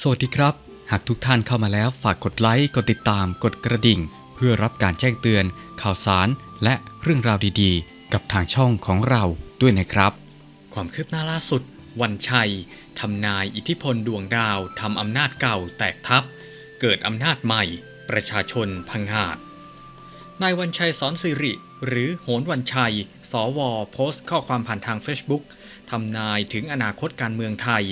สวัสดีครับ หากทุกท่านเข้ามาแล้วฝากกดไลค์ กดติดตาม กดกระดิ่ง เพื่อรับการแจ้งเตือน ข่าวสาร และเรื่องราวดีๆ กับทางช่องของเราด้วยนะครับ ความคืบหน้าล่าสุด วันชัยทำนายอิทธิพลดวงดาวทำอำนาจเก่าแตกทับ เกิดอำนาจใหม่ ประชาชนพังหาด นายวันชัยสอนสิริ หรือโหนวันชัย สว โพสต์ข้อความผ่านทาง Facebook ทำนายถึงอนาคตการเมืองไทย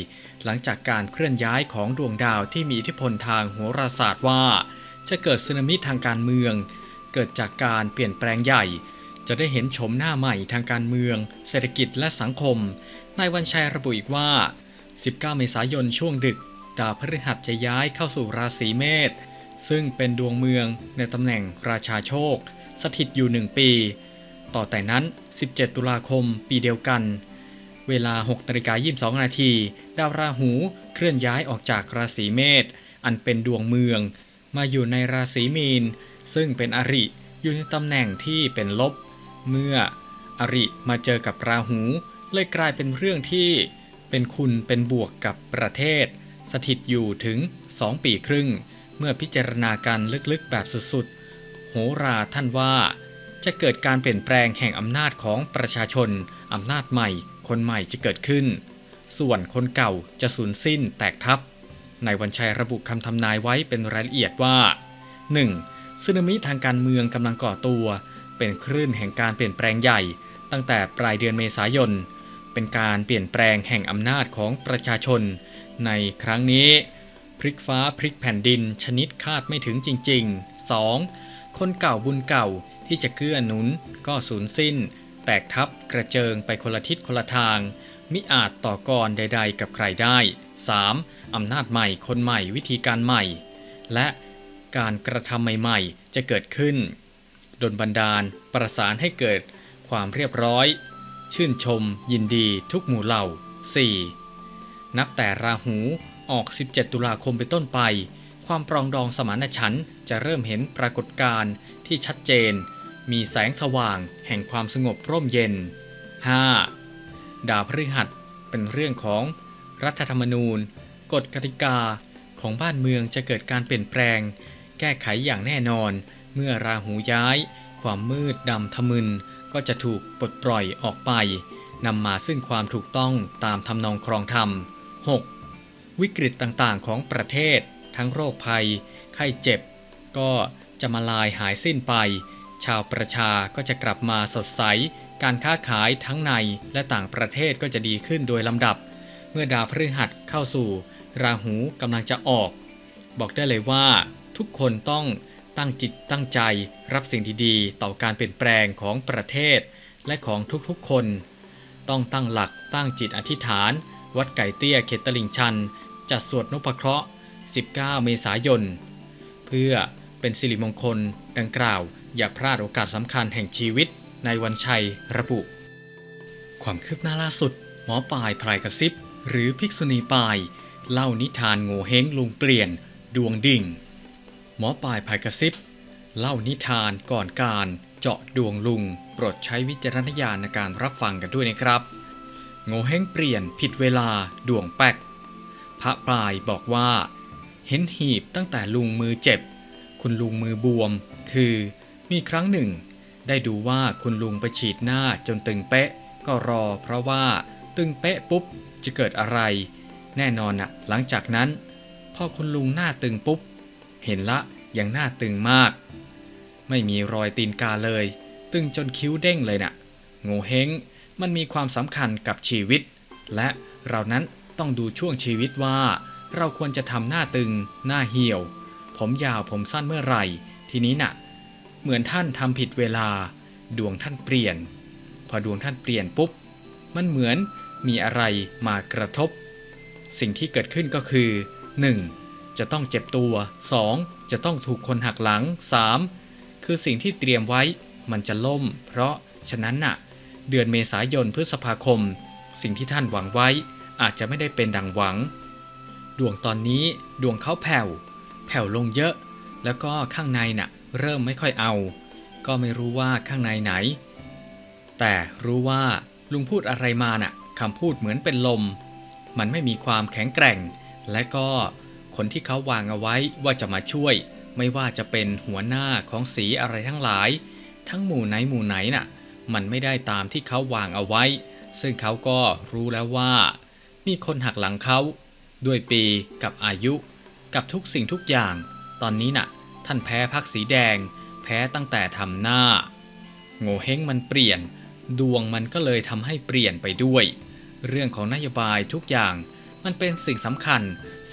หลังจากการเคลื่อนย้ายของดวงดาวที่มีอิทธิพลทางโหราศาสตร์ว่า จะเกิดสึนามิทางการเมือง เกิดจากการเปลี่ยนแปลงใหญ่ จะได้เห็นชมหน้าใหม่ทางการเมือง เศรษฐกิจและสังคมนายวันชัยระบุอีกว่า 19 เมษายนช่วงดึก ดาวพฤหัสจะย้ายเข้าสู่ราศีเมษ ซึ่งเป็นดวงเมืองในตำแหน่งราชาโชค สถิตอยู่1ปี ต่อแต่นั้น 17 ตุลาคมปีเดียวกัน เวลา6นาฬิกา22 นาที ดาวราหูเคลื่อนย้ายออกจากราศีเมษอันเป็นดวงเมือง มาอยู่ในราศีมีน ซึ่งเป็นอริอยู่ในตำแหน่งที่เป็นลบ เมื่ออริมาเจอกับราหู เลยกลายเป็นเรื่องที่เป็นคุณเป็นบวกกับประเทศ สถิตอยู่ถึง 2 ปีครึ่ง เมื่อพิจารณาการลึกๆแบบสุดๆ โหราท่านว่า จะเกิดการเปลี่ยนแปลงแห่งอำนาจของประชาชน อำนาจใหม่ คนใหม่จะเกิดขึ้น ส่วนคนเก่าจะสูญสิ้นแตกทับ ในวันชัยระบุคำทำนายไว้เป็นรายละเอียดว่า 1. สึนามิทางการเมืองกำลังก่อตัว เป็นคลื่นแห่งการเปลี่ยนแปลงใหญ่ ตั้งแต่ปลายเดือนเมษายน เป็นการเปลี่ยนแปลงแห่งอำนาจของประชาชน ในครั้งนี้ พลิกฟ้าพลิกแผ่นดินชนิดคาดไม่ถึงจริง ๆ 2. คนเก่าบุญเก่าที่จะเกื้อหนุนก็สูญสิ้น แตกทับกระเจิงไปคนละทิศคนละทาง มิอาจต่อกรใด ๆ กับใครได้ 3. อำนาจใหม่คนใหม่วิธีการใหม่ และการกระทำใหม่ๆ จะเกิดขึ้นดลบันดาลประสานให้เกิดความเรียบร้อย ชื่นชม ยินดีทุกหมู่เหล่า 4. นับแต่ราหู ออก 17 ตุลาคมเป็นต้นไป ความปรองดองสมานฉันท์จะเริ่มเห็นปรากฏการณ์ที่ชัดเจน มีแสงสว่างแห่งความสงบร่มเย็น 5. ดาวพฤหัสเป็นเรื่องของรัฐธรรมนูญ กฎกติกาของบ้านเมืองจะเกิดการเปลี่ยนแปลง แก้ไขอย่างแน่นอน เมื่อราหูย้าย ความมืดดำทะมึนก็จะถูกปลดปล่อยออกไปนำมาซึ่งความถูกต้องตามทำนองครองธรรม 6. วิกฤตต่างๆ ของประเทศ ทั้งโรคภัย ไข้เจ็บ ก็จะมาลายหายสิ้นไป ชาวประชาก็จะกลับมาสดใส การค้าขายทั้งในและต่างประเทศก็จะดีขึ้นโดยลำดับ เมื่อดาวพฤหัสเข้าสู่ ราหูกำลังจะออก บอกได้เลยว่า ทุกคนต้องตั้งจิตตั้งใจรับสิ่งดีๆ ต่อการเปลี่ยนแปลงของประเทศ และของทุกๆคน ต้องตั้งหลักตั้งจิตอธิษฐาน วัดไก่เตี้ยเขตตลิ่งชัน จัดสวดนพเคราะห์ 19 เมษายน เพื่อเป็นสิริมงคลดังกล่าว อย่าพลาดโอกาสสำคัญแห่งชีวิตในวันชัยระบุ ความคืบหน้าล่าสุด หมอปลายพลายกระซิบ หรือภิกษุณีปลาย เล่านิทานโง่เฮงลุงเปลี่ยน ดวงดิ่ง หมอปลายพลายกระซิบ เล่านิทานก่อนการเจาะดวงลุง โปรดใช้วิจารณญาณในการรับฟังกันด้วยนะครับโง่เฮงเปลี่ยนผิดเวลาดวงแป๊ก พระปลายบอกว่า เห็นหีบตั้งแต่ลุงมือเจ็บ คุณลุงมือบวม คือมีครั้งหนึ่ง ได้ดูว่าคุณลุงไปฉีดหน้าจนตึงเป๊ะ ก็รอเพราะว่าตึงเป๊ะปุ๊บจะเกิดอะไร แน่นอนนะหลังจากนั้น พอคุณลุงหน้าตึงปุ๊บ เห็นละยังหน้าตึงมาก ไม่มีรอยตีนกาเลย ตึงจนคิ้วเด้งเลยนะ่ะโง่เฮงมันมีความสำคัญกับชีวิต และเรานั้น ต้องดูช่วงชีวิตว่า เราควรจะทำหน้าตึง หน้าเหี่ยว ผมยาวผมสั้นเมื่อไหร่ ทีนี้น่ะ เหมือนท่านทำผิดเวลา ดวงท่านเปลี่ยน พอดวงท่านเปลี่ยนปุ๊บ มันเหมือนมีอะไรมากระทบ สิ่งที่เกิดขึ้นก็คือ 1. จะต้องเจ็บตัว 2. จะต้องถูกคนหักหลัง 3. คือสิ่งที่เตรียมไว้มันจะล่ม เพราะฉะนั้นน่ะ เดือนเมษายนพฤษภาคม สิ่งที่ท่านหวังไว้ อาจจะไม่ได้เป็นดังหวัง ดวงตอนนี้ดวงเขาแผ่ว แผ่วลงเยอะ แล้วก็ข้างในน่ะเริ่มไม่ค่อยเอา ก็ไม่รู้ว่าข้างในไหน แต่รู้ว่าลุงพูดอะไรมาน่ะคำพูดเหมือนเป็นลม มันไม่มีความแข็งแกร่ง และก็คนที่เขาวางเอาไว้ว่าจะมาช่วย ไม่ว่าจะเป็นหัวหน้าของสีอะไรทั้งหลาย ทั้งหมู่ไหนหมู่ไหนน่ะ มันไม่ได้ตามที่เขาวางเอาไว้ ซึ่งเขาก็รู้แล้วว่า มีคนหักหลังเขา ด้วยปีกับอายุ กับทุกสิ่งทุกอย่าง ตอนนี้น่ะ ท่านแพ้พักสีแดง แพ้ตั้งแต่ทำหน้า โง่เฮงมันเปลี่ยน ดวงมันก็เลยทำให้เปลี่ยนไปด้วย เรื่องของนโยบายทุกอย่าง มันเป็นสิ่งสำคัญ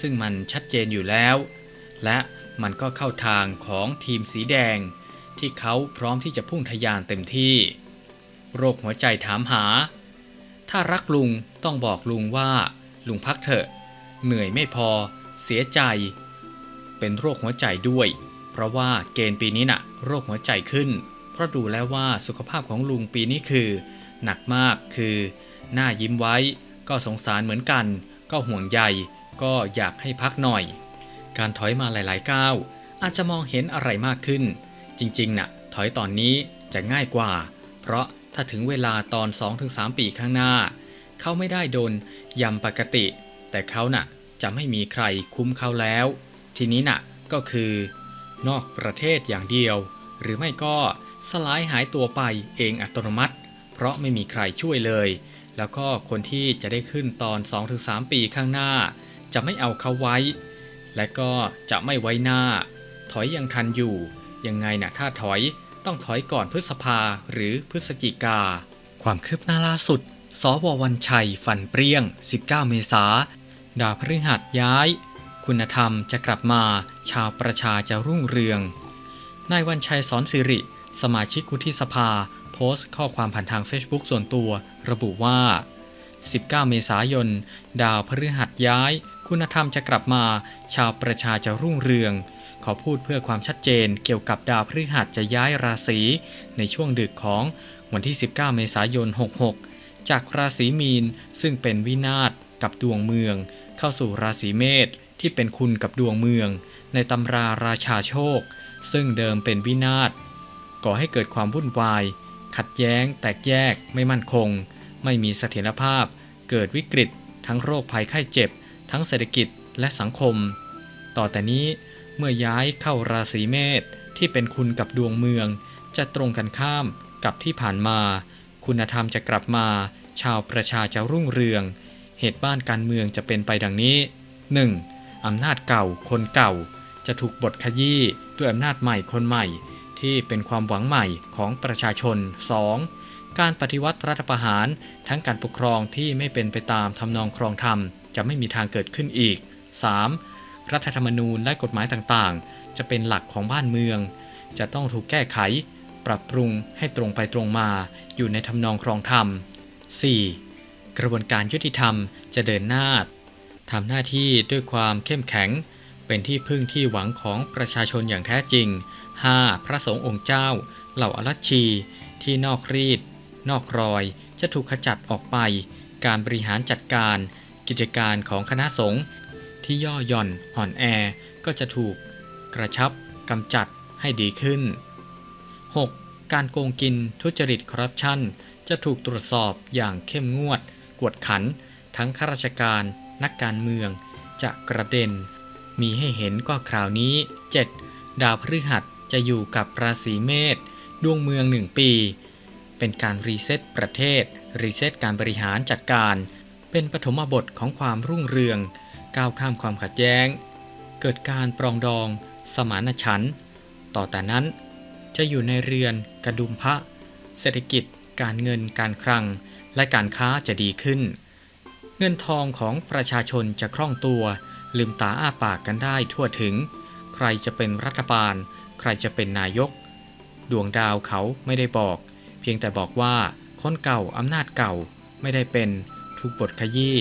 ซึ่งมันชัดเจนอยู่แล้ว และมันก็เข้าทางของทีมสีแดง ที่เขาพร้อมที่จะพุ่งทะยานเต็มที่ โรคหัวใจถามหา ถ้ารักลุงต้องบอกลุงว่าลุงพักเถอะ เหนื่อยไม่พอ เสียใจ เป็นโรคหัวใจด้วย เพราะว่าเกณฑ์ปีนี้น่ะ โรคหัวใจขึ้น เพราะดูแล้วว่าสุขภาพของลุงปีนี้คือ หนักมากคือ หน้ายิ้มไว้ ก็สงสารเหมือนกัน ก็ห่วงใยก็อยากให้พักหน่อย การถอยมาหลายๆก้าวอาจจะมองเห็นอะไรมากขึ้น จริงๆน่ะ ถอยตอนนี้จะง่ายกว่า เพราะ ถ้าถึงเวลาตอน 2-3 ปีข้างหน้า เขาไม่ได้โดนยำปกติ แต่เขาน่ะจะไม่มีใครคุ้มเขาแล้ว ทีนี้น่ะก็คือ นอกประเทศอย่างเดียว หรือไม่ก็สลายหายตัวไปเองอัตโนมัติ เพราะไม่มีใครช่วยเลย แล้วก็คนที่จะได้ขึ้นตอน 2-3 ปีข้างหน้า จะไม่เอาเขาไว้ และก็จะไม่ไว้หน้า ถอยยังทันอยู่ ยังไงนะถ้าถอย ต้องถอยก่อนพฤษภาหรือพฤศจิกา ความคืบหน้าล่าสุด สววันชัยฝันเปรี้ยง 19 เมษา ดาวพฤหัสย้าย คุณธรรมจะกลับมา ชาวประชาจะรุ่งเรือง นายวันชัยสอนสิริ สมาชิกวุฒิสภา โพสต์ข้อความผ่านทาง Facebook ส่วนตัว ระบุว่า 19 เมษายน ดาวพฤหัสย้าย คุณธรรมจะกลับมา ชาวประชาจะรุ่งเรือง ขอพูดเพื่อความชัดเจนเกี่ยวกับดาวพฤหัสจะย้ายราศีในช่วงดึกของวันที่ 19 เมษายน 66 จากราศีมีนซึ่งเป็นวินาศกับดวงเมือง เข้าสู่ราศีเมษที่เป็นคุณกับดวงเมือง ในตำราราชาโชค ซึ่งเดิมเป็นวินาศก่อให้เกิดความวุ่นวาย ขัดแย้ง แตกแยก ไม่มั่นคง ไม่มีเสถียรภาพ เกิดวิกฤต ทั้งโรคภัยไข้เจ็บ ทั้งเศรษฐกิจและสังคม ต่อแต่นี้ เมื่อย้ายเข้าราศีเมษที่เป็นคุณกับดวงเมือง จะตรงกันข้ามกับที่ผ่านมา คุณธรรมจะกลับมา ชาวประชาจะรุ่งเรือง เหตุบ้านการเมืองจะเป็นไปดังนี้ 1. อำนาจเก่าคนเก่า จะถูกบทขยี้ด้วยอำนาจใหม่คนใหม่ ที่เป็นความหวังใหม่ของประชาชน 2. การปฏิวัติรัฐประหารทั้งการปกครองที่ไม่เป็นไปตามทำนองครองธรรมจะไม่มีทางเกิดขึ้นอีก 3. รัฐธรรมนูญและกฎหมายต่างๆ จะเป็นหลักของบ้านเมือง จะต้องถูกแก้ไข ปรับปรุงให้ตรงไปตรงมา อยู่ในทำนองครองธรรม 4. กระบวนการยุติธรรมจะเดินหน้าทำหน้าที่ด้วยความเข้มแข็ง เป็นที่พึ่งที่หวังของประชาชนอย่างแท้จริง 5. พระสงฆ์องค์เจ้า เหล่าอรัชชี ที่นอกรีด นอกรอย จะถูกขจัดออกไป การบริหารจัดการ กิจการของคณะสงฆ์ ที่ย่อหย่อนอ่อนแอก็จะถูกกระชับกำจัดให้ดีขึ้น 6. การโกงกินทุจริตคอร์รัปชันจะถูกตรวจสอบอย่างเข้มงวด กวดขัน ทั้งข้าราชการ นักการเมือง จะกระเด็น มีให้เห็นก็คราวนี้ 7. ดาวพฤหัสจะอยู่กับราศีเมษดวงเมืองหนึ่งปี เป็นการรีเซ็ตประเทศ รีเซ็ตการบริหารจัดการ เป็นปฐมบทของความรุ่งเรือง ก้าวข้ามความขัดแย้ง เกิดการปรองดอง สมานฉันท์ต่อแต่นั้นจะอยู่ในเรือนกระดุมพระ เศรษฐกิจ การเงินการคลัง และการค้าจะดีขึ้น เงินทองของประชาชนจะคล่องตัว ลืมตาอ้าปากกันได้ทั่วถึง ใครจะเป็นรัฐบาล ใครจะเป็นนายก ดวงดาวเขาไม่ได้บอก เพียงแต่บอกว่าคนเก่าอำนาจเก่าไม่ได้เป็นถูกบทขยี้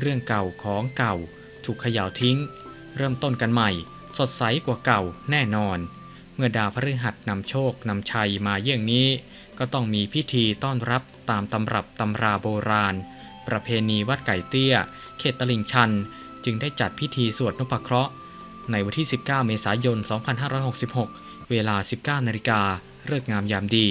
เรื่องเก่าของเก่า ถูกเขย่าทิ้ง เริ่มต้นกันใหม่ สดใสกว่าเก่าแน่นอน เมื่อดาวพฤหัสนำโชคนำชัยมาเยี่ยงนี้ ก็ต้องมีพิธีต้อนรับตามตำรับตำราโบราณ ประเพณีวัดไก่เตี้ย เขตตลิ่งชัน จึงได้จัดพิธีสวดนพเคราะห์ ในวันที่ 19 เมษายน 2566 เวลา 19นาฬิกาเลิกงามยามดี